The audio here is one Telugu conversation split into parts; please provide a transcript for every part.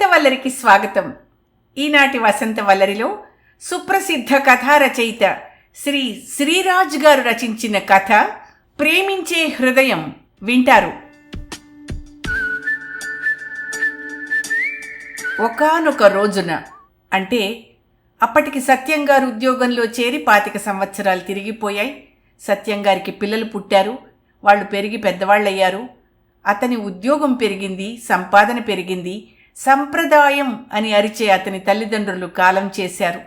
వసంత వల్లరికి స్వాగతం. ఈనాటి వసంత వల్లరిలో సుప్రసిద్ధ కథా రచయిత శ్రీ శ్రీరాజ్ గారు రచించిన కథ ప్రేమించే హృదయం వింటారు. ఒకానొక రోజున అంటే అప్పటికి సత్యం గారు ఉద్యోగంలో చేరి పాతిక సంవత్సరాలు తిరిగిపోయాయి. సత్యం గారికి పిల్లలు పుట్టారు. వాళ్ళు పెరిగి పెద్దవాళ్ళయ్యారు. అతని ఉద్యోగం పెరిగింది సంపాదన పెరిగింది. సంప్రదాయం అని అరిచే అతని తల్లిదండ్రులు కాలం చేశారు.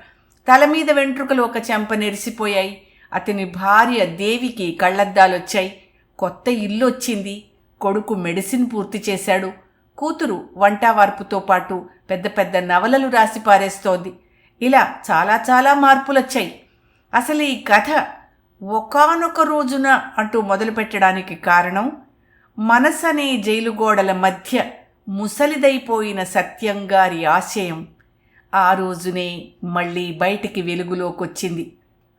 తల మీద వెంట్రుకలు ఒక చెంప నెరిసిపోయాయి. అతని భార్య దేవికి కళ్ళద్దాలొచ్చాయి. కొత్త ఇల్లు వచ్చింది కొడుకు మెడిసిన్ పూర్తి చేశాడు. కూతురు వంటావార్పుతో పాటు పెద్ద పెద్ద నవలలు రాసి పారేస్తోంది. ఇలా చాలా చాలా మార్పులొచ్చాయి. అసలు ఈ కథ ఒకానొక రోజున అంటూ మొదలుపెట్టడానికి కారణం మనసనే జైలు గోడల మధ్య ముసలిదైపోయిన సత్యంగారి ఆశయం ఆ రోజునే మళ్ళీ బయటికి వెలుగులోకొచ్చింది.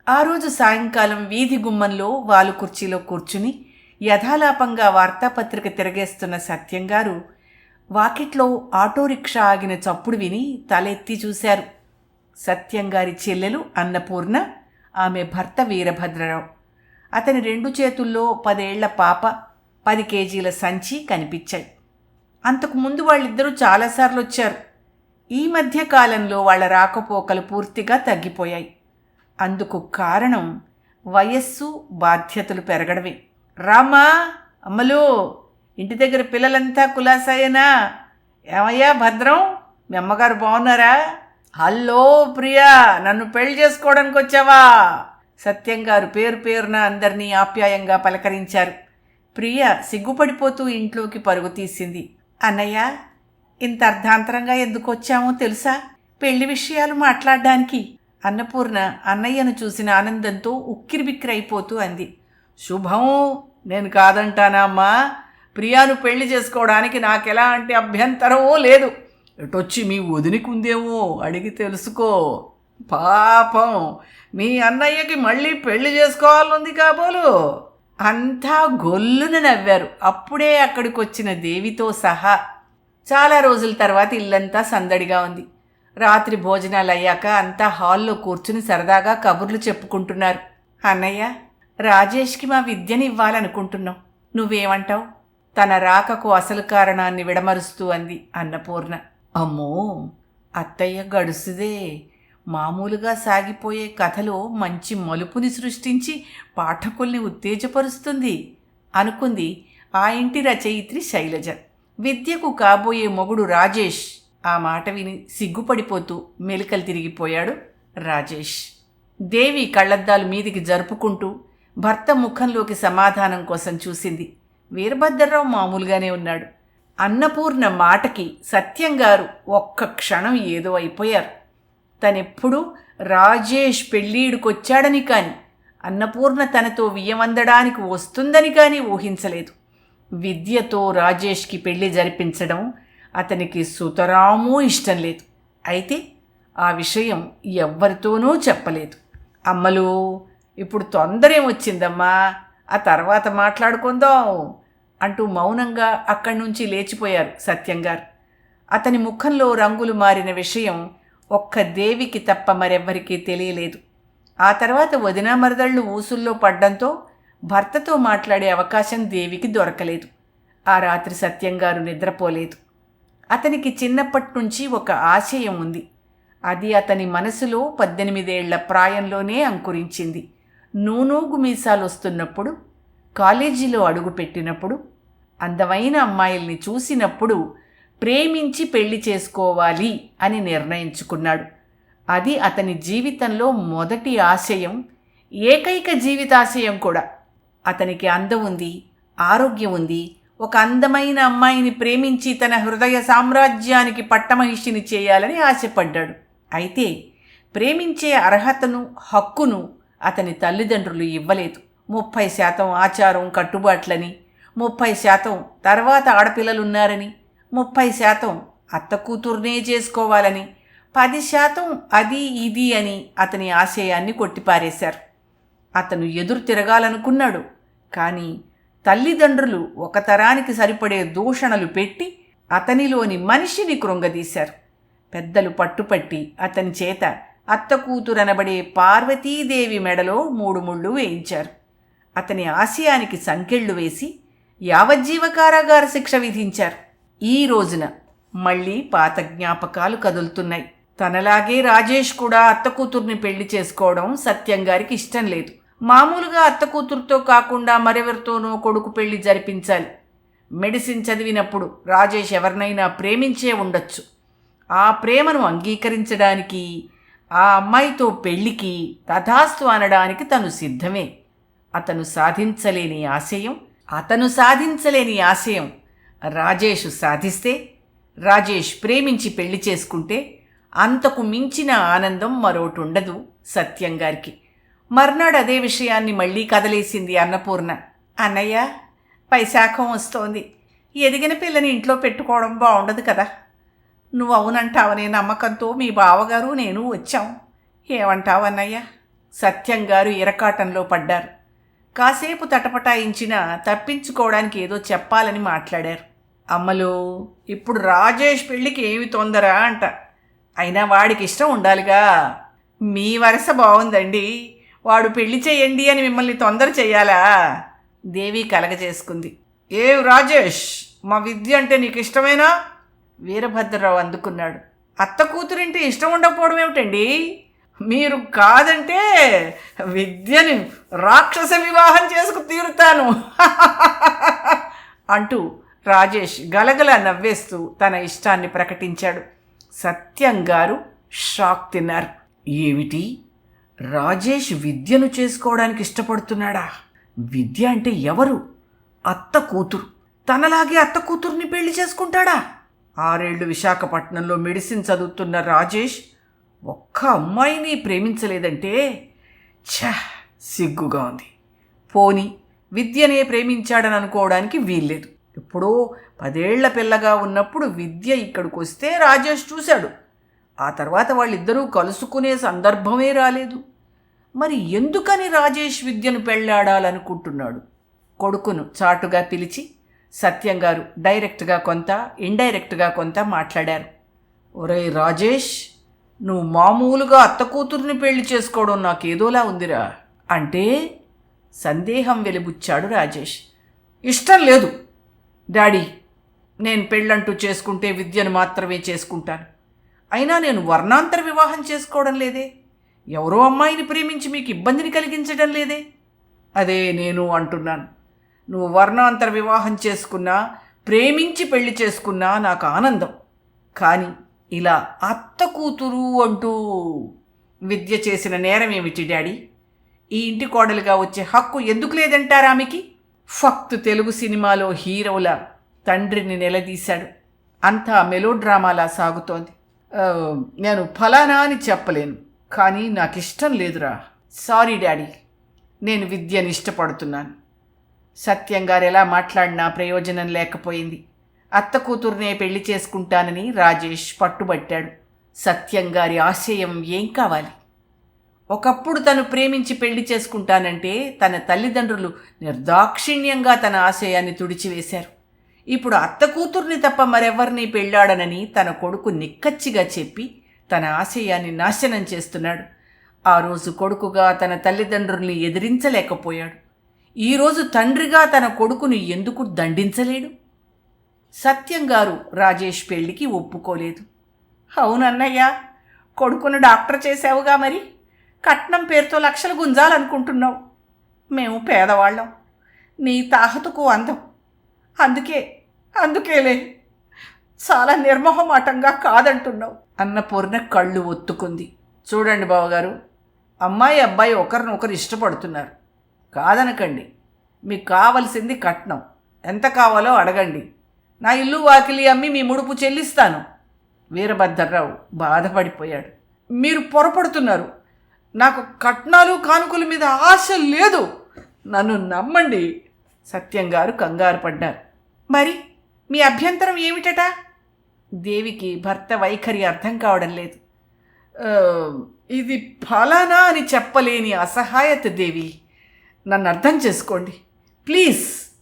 ఆ రోజు సాయంకాలం వీధి గుమ్మంలో వాలు కుర్చీలో కూర్చుని యథాలాపంగా వార్తాపత్రిక తిరగేస్తున్న సత్యంగారు వాకిట్లో ఆటో రిక్షా ఆగిన చప్పుడు విని తలెత్తి చూశారు. సత్యంగారి చెల్లెలు అన్నపూర్ణ ఆమె భర్త వీరభద్రరావు. అతని రెండు చేతుల్లో పదేళ్ళ పాప పది కేజీల సంచి కనిపించాయి. అంతకుముందు వాళ్ళిద్దరూ చాలాసార్లు వచ్చారు. ఈ మధ్య కాలంలో వాళ్ళ రాకపోకలు పూర్తిగా తగ్గిపోయాయి. అందుకు కారణం వయస్సు బాధ్యతలు పెరగడమే. రామా అమ్మలు ఇంటి దగ్గర పిల్లలంతా కులాసాయేనా? ఏమయ్యా భద్రం? మీ అమ్మగారు బాగున్నారా? హలో ప్రియా నన్ను పెళ్ళి చేసుకోవడానికి వచ్చావా? సత్యం గారు పేరు పేరున అందరినీ ఆప్యాయంగా పలకరించారు. ప్రియ సిగ్గుపడిపోతూ ఇంట్లోకి పరుగు తీసింది. అన్నయ్య ఇంత అర్ధాంతరంగా ఎందుకు వచ్చామో తెలుసా? పెళ్ళి విషయాలు మాట్లాడడానికి అన్నపూర్ణ అన్నయ్యను చూసిన ఆనందంతో ఉక్కిరిబిక్కిరైపోతూ అంది. శుభం నేను కాదంటానా అమ్మా? ప్రియాను పెళ్ళి చేసుకోవడానికి నాకెలాంటి అభ్యంతరమో లేదు. ఎటొచ్చి మీ వదినికుందేమో అడిగి తెలుసుకో. పాపం మీ అన్నయ్యకి మళ్ళీ పెళ్ళి చేసుకోవాలనుంది కాబోలు. అంతా గొల్లున నవ్వారు. అప్పుడే అక్కడికి వచ్చిన దేవితో సహా చాలా రోజుల తర్వాత ఇల్లంతా సందడిగా ఉంది. రాత్రి భోజనాలు అయ్యాక అంతా హాల్లో కూర్చుని సరదాగా కబుర్లు చెప్పుకుంటున్నారు. అన్నయ్య రాజేష్కి మా విద్యని ఇవ్వాలనుకుంటున్నాం నువ్వేమంటావు? తన రాకకు అసలు కారణాన్ని విడమరుస్తూ అంది అన్నపూర్ణ. అమ్మో అత్తయ్య గడుసుదే. మామూలుగా సాగిపోయే కథలో మంచి మలుపుని సృష్టించి పాఠకుల్ని ఉత్తేజపరుస్తుంది అనుకుంది ఆ ఇంటి రచయిత్రి శైలజ. విద్యకు కాబోయే మొగుడు రాజేష్ ఆ మాట విని సిగ్గుపడిపోతూ మెలికలు తిరిగిపోయాడు రాజేష్. దేవి కళ్ళద్దాలు మీదికి జరుపుకుంటూ భర్త ముఖంలోకి సమాధానం కోసం చూసింది. వీరభద్రరావు మామూలుగానే ఉన్నాడు. అన్నపూర్ణ మాటకి సత్యంగారు ఒక్క క్షణం ఏదో అయిపోయారు. తనెప్పుడు రాజేష్ పెళ్ళీడుకొచ్చాడని కాని అన్నపూర్ణ తనతో వియ్యమందడానికి వస్తుందని కానీ ఊహించలేదు. విద్యతో రాజేష్కి పెళ్ళి జరిపించడం అతనికి సుతరామూ ఇష్టం లేదు. అయితే ఆ విషయం ఎవ్వరితోనూ చెప్పలేదు. అమ్మలు ఇప్పుడు తొందర ఏమొచ్చిందమ్మా ఆ తర్వాత మాట్లాడుకుందాం అంటూ మౌనంగా అక్కడి నుంచి లేచిపోయారు సత్యంగారు. అతని ముఖంలో రంగులు మారిన విషయం ఒక్క దేవికి తప్ప మరెవ్వరికీ తెలియలేదు. ఆ తర్వాత వదిన మరదళ్ళు ఊసుల్లో పడ్డంతో భర్తతో మాట్లాడే అవకాశం దేవికి దొరకలేదు. ఆ రాత్రి సత్యంగారు నిద్రపోలేదు. అతనికి చిన్నప్పటి నుంచి ఒక ఆశయం ఉంది. అది అతని మనసులో పద్దెనిమిదేళ్ళ ప్రాయంలోనే అంకురించింది. నూనూగు మీసాలు వస్తున్నప్పుడు కాలేజీలో అడుగుపెట్టినప్పుడు అందమైన అమ్మాయిల్ని చూసినప్పుడు ప్రేమించి పెళ్ళి చేసుకోవాలి అని నిర్ణయించుకున్నాడు. అది అతని జీవితంలో మొదటి ఆశయం ఏకైక జీవితాశయం కూడా. అతనికి అందం ఉంది ఆరోగ్యం ఉంది. ఒక అందమైన అమ్మాయిని ప్రేమించి తన హృదయ సామ్రాజ్యానికి పట్టమహిషిని చేయాలని ఆశపడ్డాడు. అయితే ప్రేమించే అర్హతను హక్కును అతని తల్లిదండ్రులు ఇవ్వలేదు. ముప్పై శాతం ఆచారం కట్టుబాట్లని ముప్పై శాతం తర్వాత ఆడపిల్లలున్నారని ముప్పై శాతం అత్త కూతుర్నే చేసుకోవాలని పది శాతం అది ఇది అని అతని ఆశయాన్ని కొట్టిపారేశారు. అతను ఎదురు తిరగాలనుకున్నాడు కానీ తల్లిదండ్రులు ఒక తరానికి సరిపడే దూషణలు పెట్టి అతనిలోని మనిషిని కృంగదీశారు. పెద్దలు పట్టుపట్టి అతని చేత అత్త కూతురనబడే పార్వతీదేవి మెడలో మూడు ముళ్ళు వేయించారు. అతని ఆశయానికి సంకెళ్ళు వేసి యావజ్జీవ కారాగార శిక్ష విధించారు. ఈ రోజున మళ్ళీ పాత జ్ఞాపకాలు కదులుతున్నాయి. తనలాగే రాజేష్ కూడా అత్త కూతుర్ని పెళ్ళి చేసుకోవడం సత్యం గారికి ఇష్టం లేదు. మామూలుగా అత్త కూతురుతో కాకుండా మరెవరితోనో కొడుకు పెళ్ళి జరిపించాలి. మెడిసిన్ చదివినప్పుడు రాజేష్ ఎవరినైనా ప్రేమించే ఉండొచ్చు. ఆ ప్రేమను అంగీకరించడానికి ఆ అమ్మాయితో పెళ్ళికి తథాస్తు అనడానికి తను సిద్ధమే. అతను సాధించలేని ఆశయం అతను సాధించలేని ఆశయం రాజేష్ సాధిస్తే రాజేష్ ప్రేమించి పెళ్ళి చేసుకుంటే అంతకు మించిన ఆనందం మరోటి ఉండదు సత్యం గారికి. మర్నాడు అదే విషయాన్ని మళ్ళీ కదలేసింది అన్నపూర్ణ. అన్నయ్య పైశాఖం వస్తోంది. ఎదిగిన పిల్లని ఇంట్లో పెట్టుకోవడం బాగుండదు కదా. నువ్వు అవునంటావనే నమ్మకంతో మీ బావగారు నేను వచ్చాం. ఏమంటావు అన్నయ్య? సత్యం గారు ఇరకాటంలో పడ్డారు. కాసేపు తటపటాయించినా తప్పించుకోవడానికి ఏదో చెప్పాలని మాట్లాడారు. అమ్మలు ఇప్పుడు రాజేష్ పెళ్ళికి ఏమి తొందర అంట. అయినా వాడికి ఇష్టం ఉండాలిగా. మీ వరస బాగుందండి వాడు పెళ్ళి చేయండి అని మిమ్మల్ని తొందర చేయాలా? దేవి కలగజేసుకుంది. ఏ రాజేష్ మా విద్య అంటే నీకు ఇష్టమేనా? వీరభద్రరావు అందుకున్నాడు. అత్త కూతురింటే ఇష్టం ఉండకపోవడం ఏమిటండి? మీరు కాదంటే విద్యని రాక్షస వివాహం చేసుకు తీరుతాను. అంటూ రాజేష్ గలగల నవ్వేస్తూ తన ఇష్టాన్ని ప్రకటించాడు. సత్యం గారు షాక్ తిన్నారు. ఏమిటి? రాజేష్ విద్యను చేసుకోవడానికి ఇష్టపడుతున్నాడా? విద్య అంటే ఎవరు? అత్త కూతురు. తనలాగే అత్త కూతుర్ని పెళ్ళి చేసుకుంటాడా? ఆరేళ్ళు విశాఖపట్నంలో మెడిసిన్ చదువుతున్న రాజేష్ ఒక్క అమ్మాయిని ప్రేమించలేదంటే? ఛ సిగ్గుగా ఉంది. పోని విద్యనే ప్రేమించాడని అనుకోవడానికి వీల్లేదు. ఎప్పుడో పదేళ్ళ పిల్లగా ఉన్నప్పుడు విద్య ఇక్కడికి వస్తే రాజేష్ చూశాడు. ఆ తర్వాత వాళ్ళిద్దరూ కలుసుకునే సందర్భమే రాలేదు. మరి ఎందుకని రాజేష్ విద్యను పెళ్ళాడాలనుకుంటున్నాడు కొడుకును చాటుగా పిలిచి సత్యం గారు డైరెక్ట్గా కొంత ఇండైరెక్ట్గా కొంత మాట్లాడారు. ఒరే రాజేష్ నువ్వు మామూలుగా అత్త కూతుర్ని పెళ్ళి చేసుకోవడం నాకేదోలా ఉందిరా? అంటే సందేహం వెలిబుచ్చాడు రాజేష్. ఇష్టం లేదు. డాడీ నేను పెళ్ళంటూ చేసుకుంటే విద్యను మాత్రమే చేసుకుంటాను. అయినా నేను వర్ణాంతర వివాహం చేసుకోవడం లేదే. ఎవరో అమ్మాయిని ప్రేమించి మీకు ఇబ్బందిని కలిగించడం లేదే. అదే నేను అంటున్నాను. నువ్వు వర్ణాంతర వివాహం చేసుకున్నా ప్రేమించి పెళ్ళి చేసుకున్నా నాకు ఆనందం. కానీ ఇలా అత్త కూతురు అంటూ విద్య చేసిన నేరం ఏమిటి డాడీ? ఈ ఇంటి కోడలుగా వచ్చే హక్కు ఎందుకు లేదంటారా ఆమెకి? ఫక్త్ తెలుగు సినిమాలో హీరోలా తండ్రిని నిలదీశాడు. అంతా మెలోడ్రామాలా సాగుతోంది. నేను ఫలానా అని చెప్పలేను కానీ నాకు ఇష్టం లేదురా. సారీ డాడీ నేను విద్యను ఇష్టపడుతున్నాను. సత్యం గారు ఎలా మాట్లాడినా ప్రయోజనం లేకపోయింది. అత్త కూతుర్నే పెళ్ళి చేసుకుంటానని రాజేష్ పట్టుబట్టాడు. సత్యం గారి ఆశయం ఏం కావాలి? ఒకప్పుడు తను ప్రేమించి పెళ్ళి చేసుకుంటానంటే తన తల్లిదండ్రులు నిర్దాక్షిణ్యంగా తన ఆశయాన్ని తుడిచివేశారు. ఇప్పుడు అత్త కూతుర్ని తప్ప మరెవరిని పెళ్ళాడనని తన కొడుకు నిక్కచ్చిగా చెప్పి తన ఆశయాన్ని నాశనం చేస్తున్నాడు. ఆ రోజు కొడుకుగా తన తల్లిదండ్రుల్ని ఎదిరించలేకపోయాడు. ఈరోజు తండ్రిగా తన కొడుకుని ఎందుకు దండించలేడు? సత్యం గారు రాజేష్ పెళ్ళికి ఒప్పుకోలేదు. అవునన్నయ్య కొడుకును డాక్టర్ చేసావుగా మరి? కట్నం పేరుతో లక్షలు గుంజాలనుకుంటున్నావు. మేము పేదవాళ్ళం. నీ తాహతుకు అందం. అందుకే అందుకేలే. చాలా నిర్మోహమాటంగా కాదంటున్నావు. అన్నపూర్ణ కళ్ళు ఒత్తుకుంది. చూడండి బావగారు అమ్మాయి అబ్బాయి ఒకరినొకరు ఇష్టపడుతున్నారు. కాదనకండి. మీకు కావలసింది కట్నం. ఎంత కావాలో అడగండి. నా ఇల్లు వాకిలి అమ్మి మీ ముడుపు చెల్లిస్తాను. వీరభద్రరావు బాధపడిపోయాడు. మీరు పొరపడుతున్నారు. నాకు కట్నాలు కానుకల మీద ఆశ లేదు. నన్ను నమ్మండి సత్యం గారు కంగారు పడ్డారు. మరి మీ అభ్యంతరం ఏమిటట? దేవికి భర్త వైఖరి అర్థం కావడం లేదు. ఇది ఫలానా అని చెప్పలేని అసహాయత దేవి. నన్ను అర్థం చేసుకోండి. ప్లీజ్.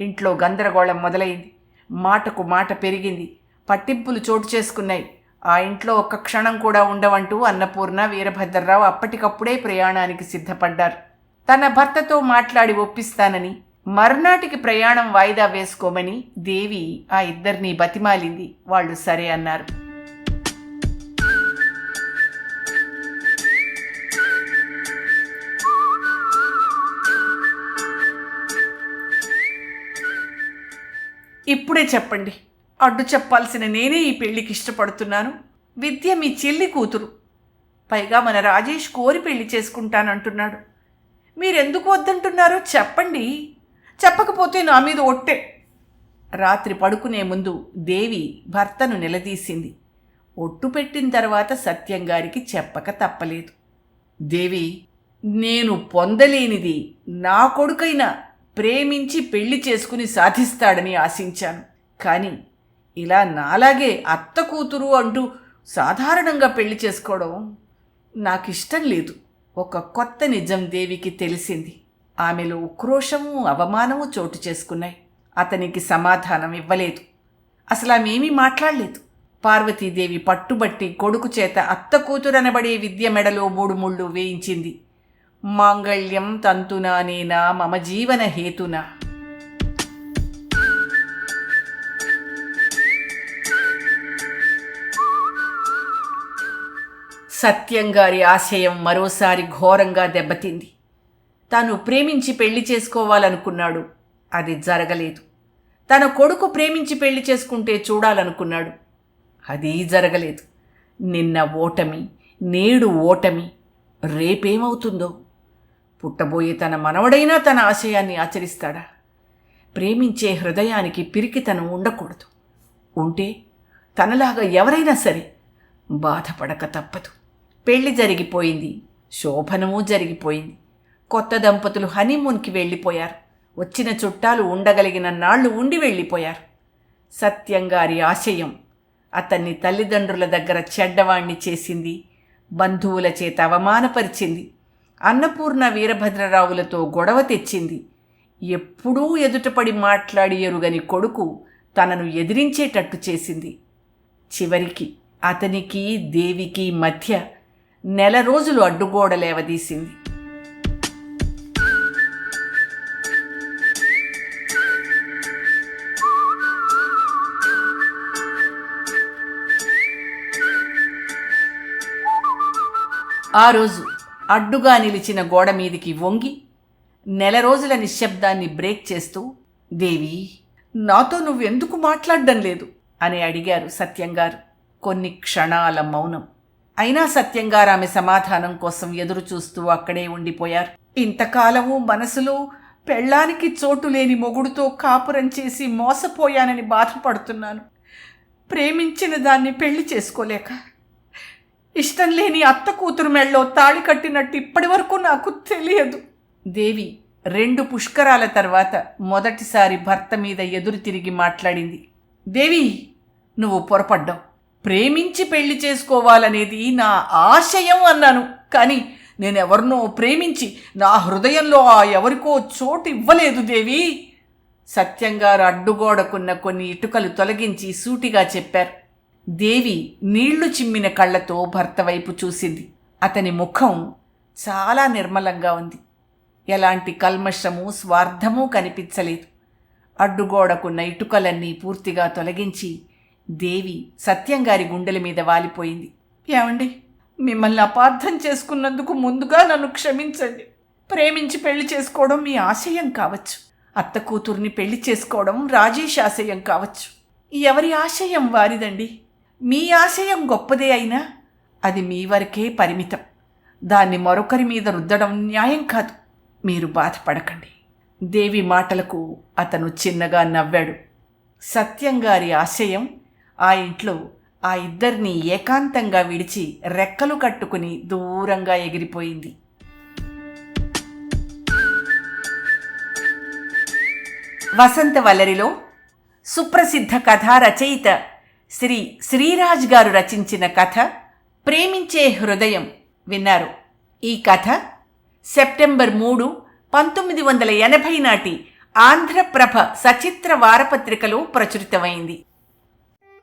ఇంట్లో గందరగోళం మొదలైంది. మాటకు మాట పెరిగింది. పట్టింపులు చోటు చేసుకున్నాయి. ఆ ఇంట్లో ఒక్క క్షణం కూడా ఉండవంటూ అన్నపూర్ణ వీరభద్రరావు అప్పటికప్పుడే ప్రయాణానికి సిద్ధపడ్డారు. తన భర్తతో మాట్లాడి ఒప్పిస్తానని మర్నాటికి ప్రయాణం వాయిదా వేసుకోమని దేవి ఆ ఇద్దరిని బతిమాలింది. వాళ్ళు సరే అన్నారు. ఇప్పుడే చెప్పండి. అడ్డు చెప్పాల్సిన నేనే ఈ పెళ్ళికి ఇష్టపడుతున్నాను. విద్య మీ చెల్లి కూతురు. పైగా మన రాజేష్ కోరి పెళ్ళి చేసుకుంటానంటున్నాడు. మీరెందుకు వద్దంటున్నారో చెప్పండి. చెప్పకపోతే నా మీద ఒట్టే. రాత్రి పడుకునే ముందు దేవి భర్తను నిలదీసింది. ఒట్టు పెట్టిన తర్వాత సత్యం గారికి చెప్పక తప్పలేదు. దేవి నేను పొందలేనిది నా కొడుకైనా ప్రేమించి పెళ్ళి చేసుకుని సాధిస్తాడని ఆశించాను. కానీ ఇలా నాలాగే అత్త కూతురు అంటూ సాధారణంగా పెళ్ళి చేసుకోవడం నాకు ఇష్టం లేదు. ఒక కొత్త నిజం దేవికి తెలిసింది. ఆమెలో ఉక్రోషము అవమానము చోటు చేసుకున్నాయి. అతనికి సమాధానం ఇవ్వలేదు. అసలు ఆమెమీ మాట్లాడలేదు. పార్వతీదేవి పట్టుబట్టి కొడుకు చేత అత్త కూతురనబడే విద్య మెడలో మూడు ముళ్ళు వేయించింది. మాంగళ్యం తంతునా నేనా మమ జీవన హేతునా? సత్యంగారి ఆశయం మరోసారి ఘోరంగా దెబ్బతింది. తాను ప్రేమించి పెళ్ళి చేసుకోవాలనుకున్నాడు. అది జరగలేదు. తన కొడుకు ప్రేమించి పెళ్ళి చేసుకుంటే చూడాలనుకున్నాడు. అది జరగలేదు. నిన్న ఓటమి నేడు ఓటమి. రేపేమవుతుందో? పుట్టబోయే తన మనవడైనా తన ఆశయాన్ని ఆచరిస్తాడా? ప్రేమించే హృదయానికి పిరికితనం ఉండకూడదు. ఉంటే తనలాగా ఎవరైనా సరే బాధపడక తప్పదు. పెళ్ళి జరిగిపోయింది. శోభనము జరిగిపోయింది. కొత్త దంపతులు హనీమూన్కి వెళ్ళిపోయారు. వచ్చిన చుట్టాలు ఉండగలిగిన నాళ్ళు ఉండి వెళ్ళిపోయారు. సత్యంగారి ఆశయం అతన్ని తల్లిదండ్రుల దగ్గర చెడ్డవాణ్ణి చేసింది బంధువుల చేత అవమానపరిచింది అన్నపూర్ణ వీరభద్రరావులతో గొడవ తెచ్చింది. ఎప్పుడూ ఎదుటపడి మాట్లాడి ఎరుగని కొడుకు తనను ఎదిరించేటట్టు చేసింది. చివరికి అతనికి దేవికి మధ్య నెల రోజులు అడ్డుగోడ లేవదీసింది. ఆ రోజు అడ్డుగా నిలిచిన గోడ మీదికి వంగి నెల రోజుల నిశ్శబ్దాన్ని బ్రేక్ చేస్తూ దేవి నాతో నువ్వెందుకు మాట్లాడడం లేదు? అని అడిగారు సత్యంగారు. కొన్ని క్షణాల మౌనం. అయినా సత్యంగారు ఆమె సమాధానం కోసం ఎదురు చూస్తూ అక్కడే ఉండిపోయారు. ఇంతకాలము మనసులో పెళ్ళానికి చోటు లేని మొగుడుతో కాపురం చేసి మోసపోయానని బాధపడుతున్నాను. ప్రేమించిన దాన్ని పెళ్ళి చేసుకోలేక. ఇష్టం లేని అత్త కూతురు మెళ్ళో తాళి కట్టినట్టు ఇప్పటి వరకు నాకు తెలియదు. దేవి రెండు పుష్కరాల తర్వాత మొదటిసారి భర్త మీద ఎదురు తిరిగి మాట్లాడింది. దేవి నువ్వు పొరపడ్డావు. ప్రేమించి పెళ్ళి చేసుకోవాలనేది నా ఆశయం అన్నాను. కానీ నేనెవరినో ప్రేమించి నా హృదయంలో ఆ ఎవరికో చోటు ఇవ్వలేదు దేవి. సత్యంగారు అడ్డుగోడకున్న కొన్ని ఇటుకలు తొలగించి సూటిగా చెప్పారు. దేవి నీళ్ళు చిమ్మిన కళ్ళతో భర్త వైపు చూసింది. అతని ముఖం చాలా నిర్మలంగా ఉంది. ఎలాంటి కల్మషము స్వార్థము కనిపించలేదు. అడ్డుగోడకున్న ఇటుకలన్నీ పూర్తిగా తొలగించి దేవి సత్యంగారి గుండెల మీద వాలిపోయింది. ఏమండి? మిమ్మల్ని అపార్థం చేసుకున్నందుకు ముందుగా నన్ను క్షమించండి. ప్రేమించి పెళ్ళి చేసుకోవడం మీ ఆశయం కావచ్చు. అత్త కూతుర్ని పెళ్ళి చేసుకోవడం రాజేష్ ఆశయం కావచ్చు. ఎవరి ఆశయం వారిదండి? మీ ఆశయం గొప్పదే అయినా అది మీ వరకే పరిమితం. దాన్ని మరొకరి మీద రుద్దడం న్యాయం కాదు. మీరు బాధపడకండి. దేవి మాటలకు అతను చిన్నగా నవ్వాడు. సత్యంగారి ఆశయం ఆ ఇంట్లో ఆ ఇద్దరిని ఏకాంతంగా విడిచి రెక్కలు కట్టుకుని దూరంగా ఎగిరిపోయింది. వసంత వల్లరిలో సుప్రసిద్ధ కథా రచయిత శ్రీ శ్రీరాజ్ గారు రచించిన కథ ప్రేమించే హృదయం విన్నారు. ఈ కథ సెప్టెంబర్ మూడు పంతొమ్మిది వందల ఎనభై నాటి ఆంధ్రప్రభ సచిత్ర వారపత్రికలో ప్రచురితమైంది.